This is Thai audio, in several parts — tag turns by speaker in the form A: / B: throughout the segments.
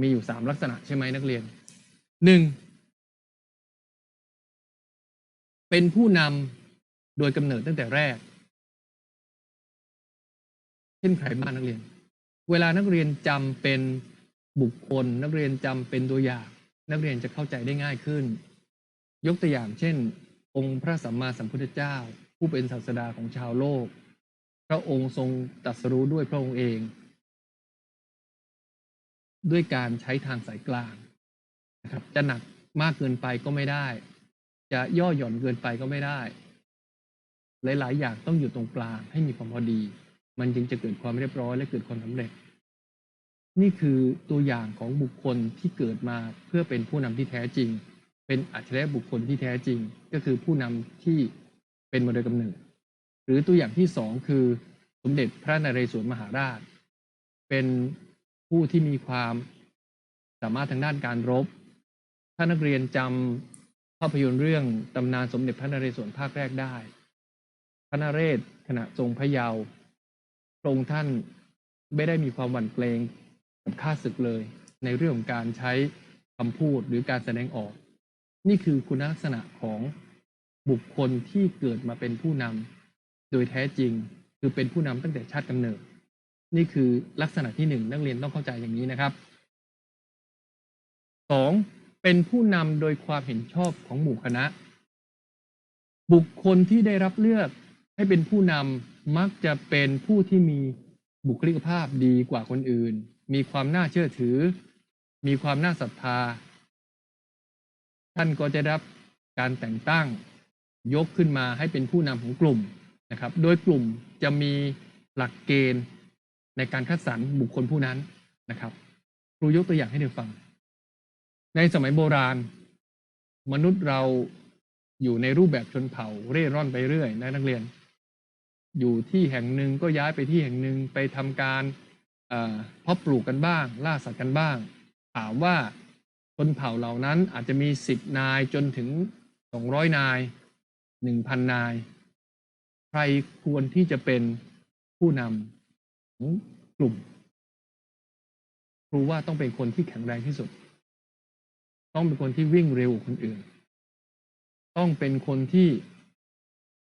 A: มีอยู่สามลักษณะใช่ไหมนักเรียนหนึ่งเป็นผู้นำโดยกำเนิดตั้งแต่แรก เช่นใครบ้างนักเรียน เวลานักเรียนจำเป็นบุคคล นักเรียนจำเป็นตัวอย่าง นักเรียนจะเข้าใจได้ง่ายขึ้น ยกตัวอย่างเช่น องค์พระสัมมาสัมพุทธเจ้า ผู้เป็นศาสดาของชาวโลก พระองค์ทรงตรัสรู้ด้วยพระองค์เอง ด้วยการใช้ทางสายกลางนะครับ จะหนักมากเกินไปก็ไม่ได้ จะย่อหย่อนเกินไปก็ไม่ได้ หลาย ๆ อย่างต้องอยู่ตรงกลางให้มีความพอดี มันจึงจะเกิดความเรียบร้อยและเกิดความสำเร็จ นี่คือตัวอย่างของบุคคลที่เกิดมาเพื่อเป็นผู้นำที่แท้จริง เป็นอัจฉริยะบุคคลที่แท้จริง ก็คือผู้นำที่เป็นมาโดยกำเนิด หรือตัวอย่างที่สองคือสมเด็จพระนเรศวรมหาราช เป็น ผู้ที่มีความสามารถทางด้านการรบ ถ้านักเรียนจำภาพยนตร์เรื่องตำนานสมเด็จพระนเรศวรภาคแรกได้ พระนเรศขณะทรงพระเยาว์พระองค์ท่านไม่ได้มีความหวั่นเกรงกับข้าศึกเลย ในเรื่องของการใช้คำพูดหรือการแสดงออก นี่คือคุณลักษณะของบุคคลที่เกิดมาเป็นผู้นำโดยแท้จริง คือเป็นผู้นำตั้งแต่ชาติกำเนิด นี่คือลักษณะที่หนึ่งนักเรียนต้องเข้าใจอย่างนี้นะครับสองเป็นผู้นำโดยความเห็นชอบของหมู่คณะ บุคคลที่ได้รับเลือกให้เป็นผู้นำมักจะเป็นผู้ที่มีบุคลิกภาพดีกว่าคนอื่น มีความน่าเชื่อถือ มีความน่าศรัทธา ท่านก็จะรับการแต่งตั้งยกขึ้นมาให้เป็นผู้นำของกลุ่มนะครับ โดยกลุ่มจะมีหลักเกณฑ์ ในการคัดสรรบุคคลผู้นั้นนะครับ ครูยกตัวอย่างให้เด็กฟัง ในสมัยโบราณ มนุษย์เราอยู่ในรูปแบบชนเผ่าเร่ร่อนไปเรื่อยนะนักเรียน อยู่ที่แห่งหนึ่งก็ย้ายไปที่แห่งหนึ่งไปทำการเอ่อเพาะปลูกกันบ้าง ล่าสัตว์กันบ้าง ถามว่าชนเผ่าเหล่านั้นอาจจะมีสิบนายจนถึงสองร้อยนายหนึ่งพันนาย ใครควรที่จะเป็นผู้นำ กลุ่ม ครูว่าต้องเป็นคนที่แข็งแรงที่สุด ต้องเป็นคนที่วิ่งเร็วกว่าคนอื่น ต้องเป็นคนที่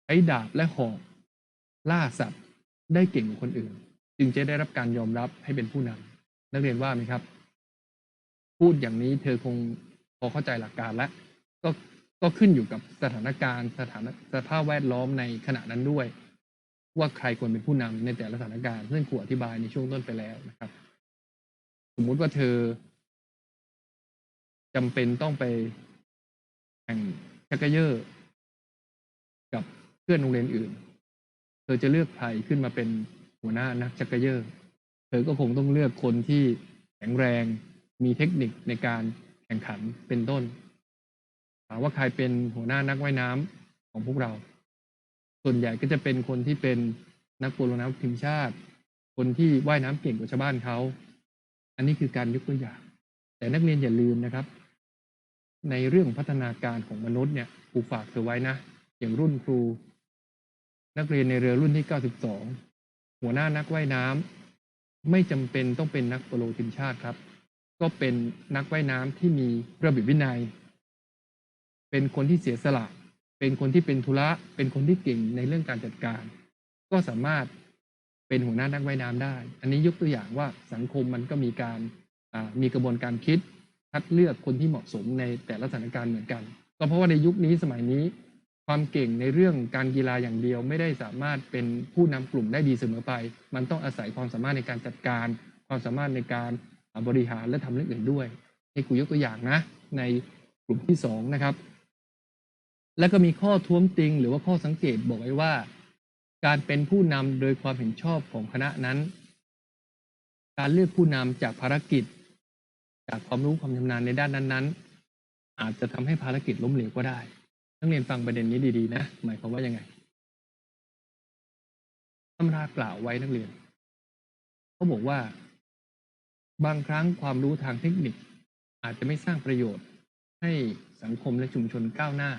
A: ใช้ดาบและหอกล่าสัตว์ได้เก่งกว่าคนอื่น จึงจะได้รับการยอมรับให้เป็นผู้นำนักเรียนว่าไหมครับ พูดอย่างนี้เธอคงพอเข้าใจหลักการแล้วก็ก็ขึ้นอยู่กับสถานการณ์สถานสภาพแวดล้อมในขณะนั้นด้วย ว่าใครควรเป็นผู้นำในแต่ละสถานการณ์ซึ่งครูอธิบายในช่วงต้นไปแล้วนะครับ สมมุติว่าเธอจำเป็นต้องไปแข่งชักเกยอร์กับเพื่อนโรงเรียนอื่น เธอจะเลือกใครขึ้นมาเป็นหัวหน้านักชักเกยอร์ เธอก็คงต้องเลือกคนที่แข็งแรง มีเทคนิคในการแข่งขันเป็นต้นถามว่าใครเป็นหัวหน้านักว่ายน้ำของพวกเรา ส่วนใหญ่ก็จะเป็นคนที่เป็นนักโปโลน้ำทีมชาติ คนที่ว่ายน้ำเก่งกว่าชาวบ้านเขา อันนี้คือการยกตัวอย่าง แต่นักเรียนอย่าลืมนะครับ ในเรื่องพัฒนาการของมนุษย์เนี่ยครูฝากเธอไว้นะ อย่างรุ่นครู นักเรียนในเรือรุ่นที่ 92 หัวหน้านักว่ายน้ำไม่จำเป็นต้องเป็นนักโปโลทีมชาติครับ ก็เป็นนักว่ายน้ำที่มีระเบียบวินัย เป็นคนที่เสียสละ เป็นคนที่เป็นธุระ เป็นคนที่เก่งในเรื่องการจัดการ ก็สามารถเป็นหัวหน้านักว่ายน้ำได้ อันนี้ยกตัวอย่างว่าสังคมมันก็มีการมีกระบวนการคิดคัดเลือกคนที่เหมาะสมในแต่ละสถานการณ์เหมือนกัน ก็เพราะว่าในยุคนี้สมัยนี้ ความเก่งในเรื่องการกีฬาอย่างเดียว ไม่ได้สามารถเป็นผู้นำกลุ่มได้ดีเสมอไป มันต้องอาศัยความสามารถในการจัดการ ความสามารถในการบริหารและทำเรื่องอื่นด้วยให้กูยกตัวอย่างนะ ในกลุ่มที่สองนะครับ แล้วก็มีข้อท้วงติง หรือว่าข้อสังเกตบอกไว้ว่า การเป็นผู้นำโดยความเห็นชอบของคณะนั้น การเลือกผู้นำจากภารกิจ จากความรู้ความชำนาญในด้านนั้นๆ อาจจะทำให้ภารกิจล้มเหลวก็ได้นักเรียนฟังประเด็นนี้ดีๆ นะ หมายความว่ายังไงตำรากล่าวไว้นักเรียนเขาบอกว่า บางครั้งความรู้ทางเทคนิค อาจจะไม่สร้างประโยชน์ให้สังคมและชุมชนก้าวหน้า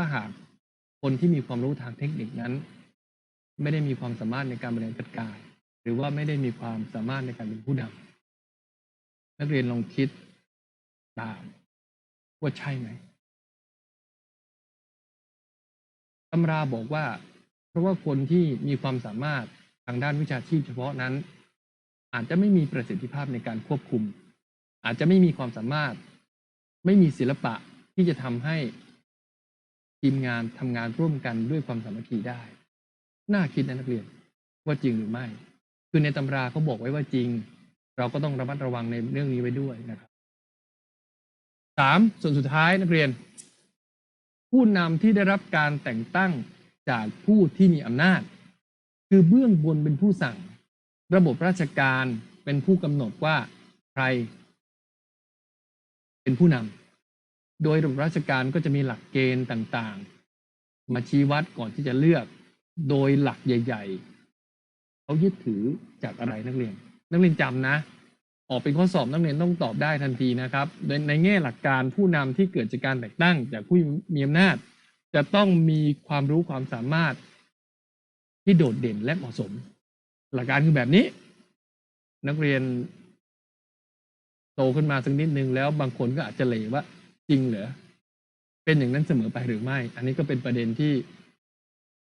A: ถ้าหากคนที่มีความรู้ทางเทคนิคนั้น ไม่ได้มีความสามารถในการบริหารจัดการ หรือว่าไม่ได้มีความสามารถในการเป็นผู้นำนักเรียนลองคิดตามว่าใช่ไหมตำราบอกว่า เพราะว่าคนที่มีความสามารถทางด้านวิชาชีพเฉพาะนั้น อาจจะไม่มีประสิทธิภาพในการควบคุม อาจจะไม่มีความสามารถ ไม่มีศิลปะที่จะทำให้ ทีมงานทำงานร่วมกันด้วยความสามัคคีได้ น่าคิดนะนักเรียนว่าจริงหรือไม่ คือในตำราเขาบอกไว้ว่าจริง เราก็ต้องระมัดระวังในเรื่องนี้ไว้ด้วยนะครับสามส่วนสุดท้ายนักเรียน ผู้นำที่ได้รับการแต่งตั้งจากผู้ที่มีอำนาจ คือเบื้องบนเป็นผู้สั่ง ระบบราชการเป็นผู้กำหนดว่าใคร เป็นผู้นำ โดยระบบราชการก็จะมีหลักเกณฑ์ต่างๆ มาชี้วัดก่อนที่จะเลือก โดยหลักใหญ่ๆเขายึดถือจากอะไรนักเรียน นักเรียนจำนะ ออกเป็นข้อสอบนักเรียนต้องตอบได้ทันทีนะครับ ในแง่หลักการผู้นำที่เกิดจากการแต่งตั้ง จากผู้มีอำนาจ จะต้องมีความรู้ความสามารถ ที่โดดเด่นและเหมาะสม หลักการคือแบบนี้ นักเรียนโตขึ้นมาสักนิดนึงแล้วบางคนก็อาจจะเหลว่า จริงเหรอเป็นอย่างนั้นเสมอไปหรือไม่ อันนี้ก็เป็นประเด็นที่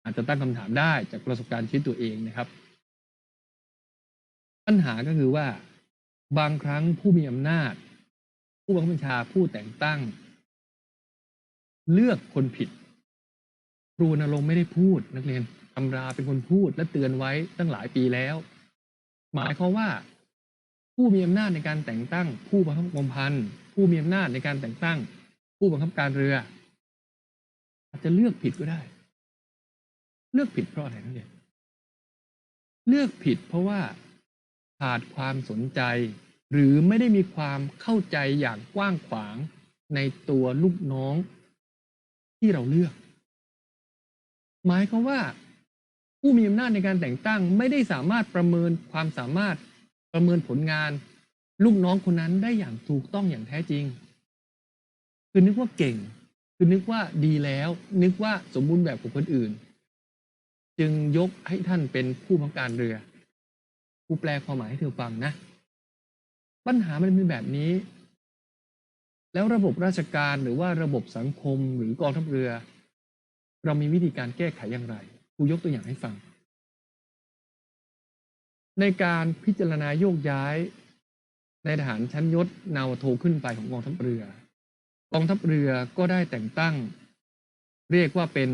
A: อาจจะตั้งคำถามได้จากประสบการณ์ชีวิตตัวเองนะครับ ปัญหาก็คือว่า บางครั้งผู้มีอำนาจ ผู้บังคับบัญชาผู้แต่งตั้ง เลือกคนผิดครูนรงไม่ได้พูดนักเรียนตำราเป็นคนพูดและเตือนไว้ตั้งหลายปีแล้ว หมายความว่า ผู้มีอำนาจในการแต่งตั้งผู้บังคับกรมพัน ผู้มีอำนาจในการแต่งตั้ง ผู้บังคับการเรือ อาจจะเลือกผิดก็ได้ เลือกผิดเพราะอะไรนักเรียนเลือกผิดเพราะว่าขาดความสนใจ หรือไม่ได้มีความเข้าใจอย่างกว้างขวางในตัวลูกน้อง ที่เราเลือก หมายความว่า ผู้มีอำนาจในการแต่งตั้งไม่ได้สามารถประเมินความสามารถประเมินผลงาน ลูกน้องคนนั้นได้อย่างถูกต้องอย่างแท้จริง คือนึกว่าเก่ง คือนึกว่าดีแล้ว นึกว่าสมบูรณ์แบบกว่าคนอื่น จึงยกให้ท่านเป็นผู้บังการเรือกูแปลความหมายให้เธอฟังนะ ปัญหามันเป็นแบบนี้ แล้วระบบราชการหรือว่าระบบสังคมหรือกองทัพเรือ เรามีวิธีการแก้ไขอย่างไรกูยกตัวอย่างให้ฟัง ในการพิจารณาโยกย้าย ในทหารชั้นยศนาวโทขึ้นไปของกองทัพเรือ กองทัพเรือก็ได้แต่งตั้ง เรียกว่าเป็น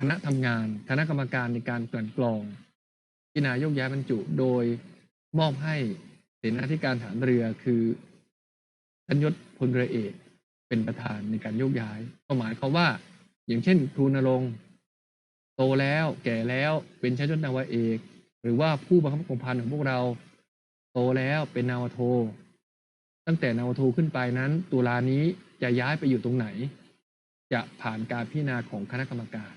A: คณะทำงาน คณะกรรมการในการกลั่นกรองพิจารณายกย้ายบรรจุโดยมอบให้เสนาธิการฐานเรือคือชั้นยศพลเรือเอกเป็นประธานในการโยกย้ายก็หมายความว่า อย่างเช่น ครูนรงโตแล้วแก่แล้วเป็นชั้นยศนาวาเอก หรือว่าผู้บังคับกองพันของพวกเรา โตแล้วเป็นนาวาโท ตั้งแต่นาวาโทขึ้นไปนั้น ตุลานี้จะย้ายไปอยู่ตรงไหน จะผ่านการพิจารณาของคณะกรรมการ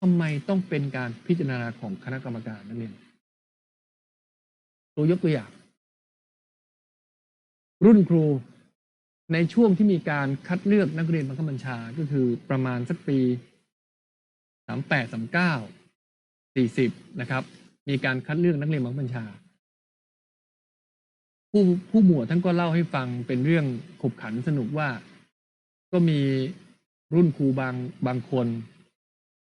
A: ทำไมต้องเป็นการพิจารณาของคณะกรรมการนักเรียนตัวยกตัวอย่าง รุ่นครูในช่วงที่มีการคัดเลือกนักเรียนบังคับบัญชาก็คือประมาณสักปีสามแปดสามเก้าสี่สิบนะครับ มีการคัดเลือกนักเรียนบังคับบัญชา ผู้ผู้หมวดท่านก็เล่าให้ฟังเป็นเรื่องขบขันสนุกว่า ก็มีรุ่นครูบางบางคน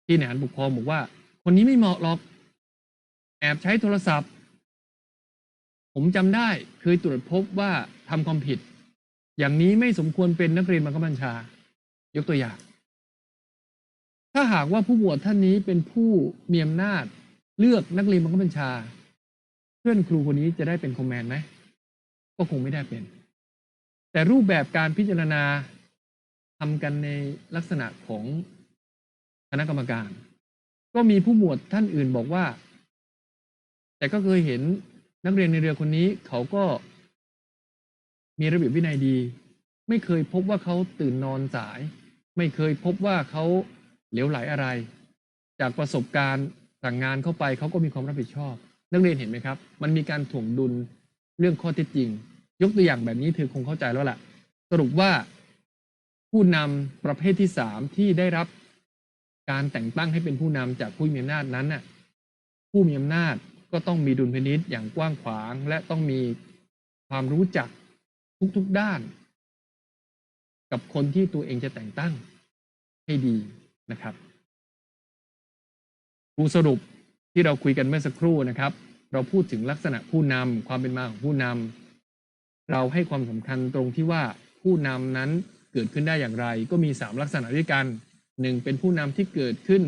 A: ที่ในหันปกครองบอกว่า คนนี้ไม่เหมาะหรอก แอบใช้โทรศัพท์ ผมจำได้เคยตรวจพบว่าทำความผิด อย่างนี้ไม่สมควรเป็นนักเรียนบังคับบัญชา ยกตัวอย่าง ถ้าหากว่าผู้บวชท่านนี้เป็นผู้มีอำนาจเลือกนักเรียนบังคับบัญชา เพื่อนครูคนนี้จะได้เป็นคอมแมนไหม ก็คงไม่ได้เป็น แต่รูปแบบการพิจารณาทำกันในลักษณะของคณะกรรมการ ก็มีผู้หมวดท่านอื่นบอกว่า แต่ก็เคยเห็นนักเรียนในเรือคนนี้เขาก็ มีระเบียบวินัยดี ไม่เคยพบว่าเขาตื่นนอนสาย ไม่เคยพบว่าเขาเหลวไหลอะไร จากประสบการณ์สั่งงานเข้าไปเขาก็มีความรับผิดชอบ นักเรียนเห็นไหมครับ มันมีการถ่วงดุล เรื่องข้อเท็จจริง ยกตัวอย่างแบบนี้เธอคงเข้าใจแล้วล่ะ สรุปว่าผู้นำประเภทที่สามที่ได้รับการแต่งตั้งให้เป็นผู้นำจากผู้มีอำนาจนั้นน่ะผู้มีอำนาจก็ต้องมีดุลพินิษอย่างกว้างขวาง และต้องมีความรู้จักทุกๆด้าน กับคนที่ตัวเองจะแต่งตั้งให้ดีนะครับครูสรุปที่เราคุยกันเมื่อสักครู่นะครับ เราพูดถึงลักษณะผู้นำความเป็นมาของผู้นำเราให้ความสำคัญตรงที่ว่าผู้นำนั้นเกิดขึ้นได้อย่างไร ก็มี 3 ลักษณะด้วยกันหนึ่งเป็นผู้นำที่เกิดขึ้น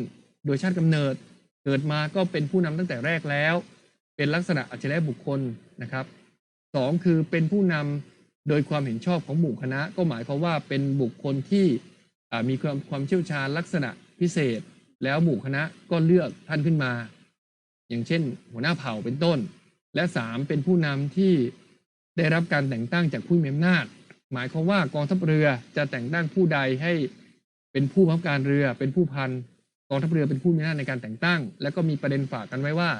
A: โดยชาติกำเนิด เกิดมาก็เป็นผู้นำตั้งแต่แรกแล้ว เป็นลักษณะอัจฉริยะบุคคลนะครับสองคือเป็นผู้นำโดยความเห็นชอบของหมู่คณะ ก็หมายความว่าเป็นบุคคลที่มีความความเชี่ยวชาญลักษณะพิเศษ แล้วหมู่คณะก็เลือกท่านขึ้นมา อย่างเช่น หัวหน้าเผ่าเป็นต้น และสามเป็นผู้นำที่ได้รับการแต่งตั้งจากผู้มีอำนาจ หมายความว่ากองทัพเรือจะแต่งตั้งผู้ใดให้เป็นผู้บังคับการเรือเป็นผู้พันกองทัพเรือเป็นผู้มีอำนาจในการแต่งตั้ง และก็มีประเด็นฝากกันไว้ว่า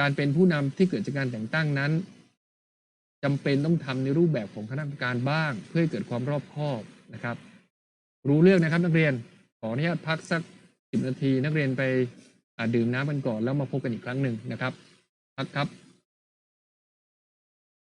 A: การเป็นผู้นำที่เกิดจากการแต่งตั้งนั้นจำเป็นต้องทำในรูปแบบของคณะกรรมการบ้าง เพื่อให้เกิดความรอบคอบนะครับ รู้เรื่องนะครับนักเรียนขออนุญาตพักสักสิบนาทีนักเรียนไป ดื่มน้ำกันก่อนแล้วมาพบกันอีกครั้งหนึ่งนะครับพักครับ